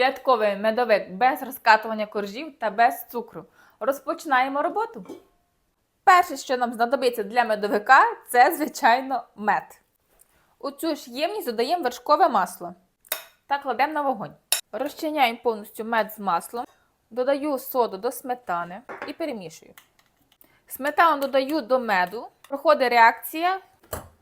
Святковий медовик без розкатування коржів та без цукру. Розпочинаємо роботу. Перше, що нам знадобиться для медовика, це, звичайно, мед. У цю ж ємність додаємо вершкове масло та кладемо на вогонь. Розчиняємо повністю мед з маслом, додаю соду до сметани і перемішую. Сметану додаю до меду, проходить реакція,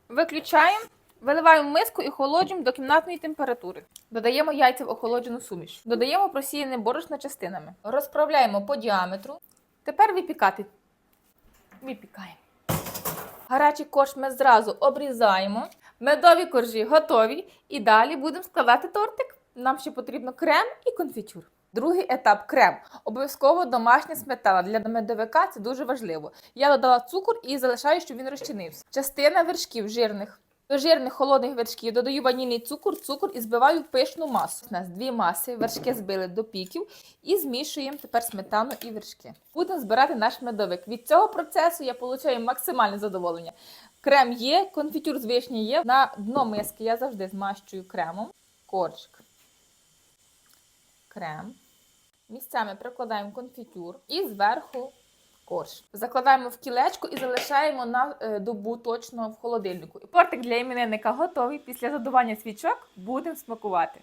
виключаємо, виливаємо миску і охолоджуємо до кімнатної температури. Додаємо яйця в охолоджену суміш. Додаємо просіяне борошно частинами. Розправляємо по діаметру. Тепер випікати. Випікаємо. Гарячий корж ми зразу обрізаємо. Медові коржі готові. І далі будемо складати тортик. Нам ще потрібно крем і конфітюр. Другий етап крем. Обов'язково домашня сметана. Для медовика це дуже важливо. Я додала цукор і залишаю, щоб він розчинився. Частина вершків жирних. До жирних холодних вершків додаю ванільний цукор, цукор і збиваю пишну масу. У нас дві маси, вершки збили до піків і змішуємо тепер сметану і вершки. Будемо збирати наш медовик. Від цього процесу я отримую максимальне задоволення. Крем є, конфітюр з вишні є. На дно миски я завжди змащую кремом. Коржик. Крем. Місцями прикладаємо конфітюр і зверху корж. Закладаємо в кілечко і залишаємо на е, добу точно в холодильнику. Тортик для іменинника готовий. Після задування свічок будемо смакувати.